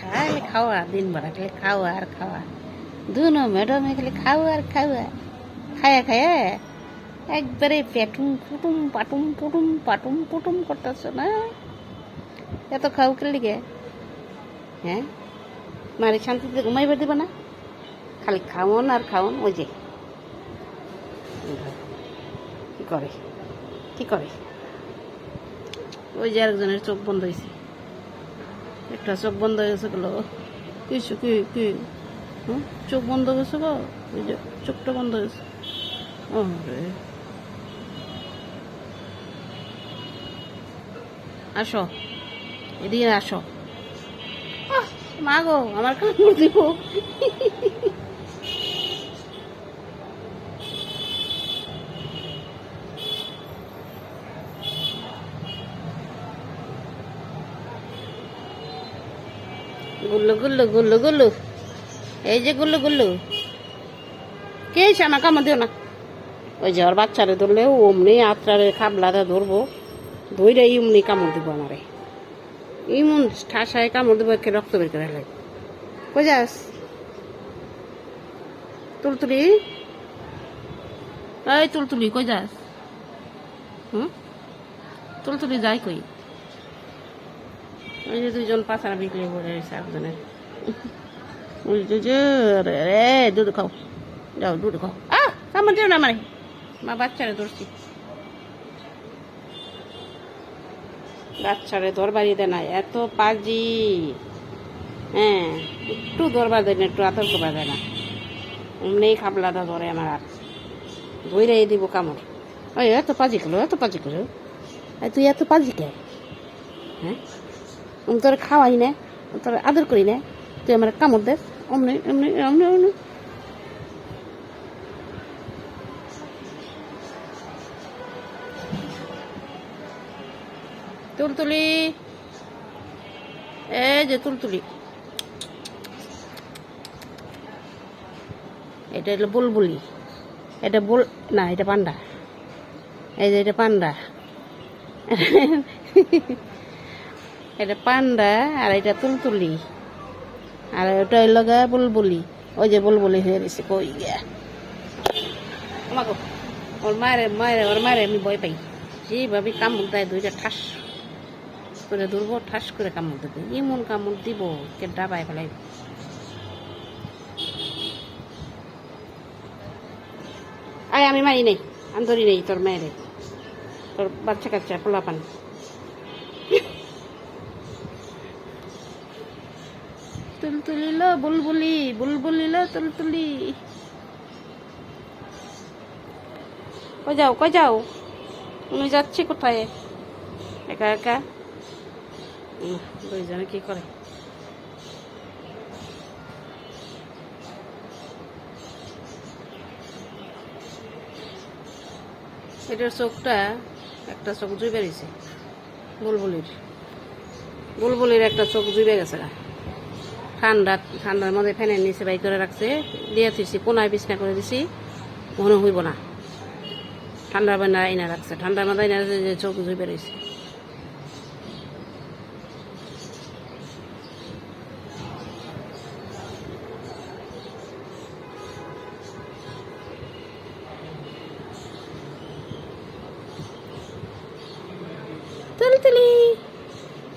খালি খাওয়া, দিন ভরা খালি খাওয়া আর খাওয়া। দুনো ম্যাডামে খালি খাওয়া আর খাওয়া। খায়া খায়া একবারে পেটুম ফুটুম পাটুম পুটুম পাটুম পুটুম করতেছ না? এত খাও কে লিগে? হ্যাঁ? মারে শান্তিতে ঘুমাইবার দেবে না? খালি খাওন আর খাওন, ওই যে। কি করে? কি করে? ওই যে আরেকজনের চোখ বন্ধ হয়েছে একটা চোখ বন্ধ হয়ে গেছে গেল। কিছু কি কি? হুম? চোখ বন্ধ হয়েছে গো? ওই যে চোখটা বন্ধ হয়েছে। গেছে ও রে আসো। এদিকে আসো। মা গো, আমার কান দিব। গুল্লু গুল্লু গুল্লু গুল্লু। এই যে গুল্লু গুল্লু। কে আমার কামড় দিও না। ওই যে ওর বাচ্চারে ধরলে অমনি আত্রারে খাবলাটা ধরবো। ধইরে ইমনি কামড় দিব আমারে। ইমন ঠাসায় কামড় দিব, একে রক্ত বের করে লাগে কই যাস? তুলতুলি? এই তুলতুলি, কই যাস? হুম? তুলতুলি যাই কই? ওই যে দুজন পাছাড়া বিক্রি করে রয়েছে একজনের। রে দুধ খাও। যাও, দুধ খাও। আহ কামড় দিও না মানে মা বাচ্চারে ধরছি। বাচ্চারে ধরবার দে না, এত পাজি। হ্যাঁ একটু ধরবার দেয় না, একটু করবার দেয় না। এমনি খাবলাটা ধরে আমার আর। ধরে দিব কামড়। ওই, এত পাজি করল, এত পাজি এই, তুই এত পাজি কে? হ্যাঁ? তোর খাওয়াই না, তোর আদর করি না, তুই আমার কামড় দে। অমনি এমনি এমনি এমনি তুলতুলি। এই যে তুলতুলি। এটা হলো বুলবুলি। এটা বুল, না, এটা পান্ডা। এই যে এটা পান্ডা। এটা পান্ডা আর এটা তুলতুলি। আর ওটা হইল গা বুলবুলি। ওই যে বুলবুলি হয়ে গেছে, কই আমাকে ওর মায়ের মায়ের, ওর মায়ের আমি ভয় পাই। যেভাবে কামড় দেয় দুইটা ঠাস করে ধরবো, ঠাস করে কামড় দেবে। এমন কামড় দিব, কে ডাবায় ফেলাই। আয়, আমি মারি নেই, আমি ধরি নেই তোর মেয়েরে। তোর বাচ্চা কাচ্চা পোলা তুলতুলিল বুলবুলি বুলবুলিল তুলতুলি কই যাও কই যাও? আমি যাচ্ছি কোথায়? একা একা? উম, দুইজনে কি করে? এটার চোখটা একটা চোখ জুই বেরিয়েছে বুলবুলির। বুলবুলির একটা চোখ জুইবে গেছে। ঠান্ডা ঠান্ডার মধ্যে ফ্যানের নিচে বাই করে রাখছে। দিয়ে দিছি কোনায় বিছনা করে দিছি। মনে হইব না। ঠান্ডার মধ্যে আইনা রাখছে। ঠান্ডার মধ্যে আইনা রাখছে যে চোখ জুই বেরিয়েছে তুলতুলি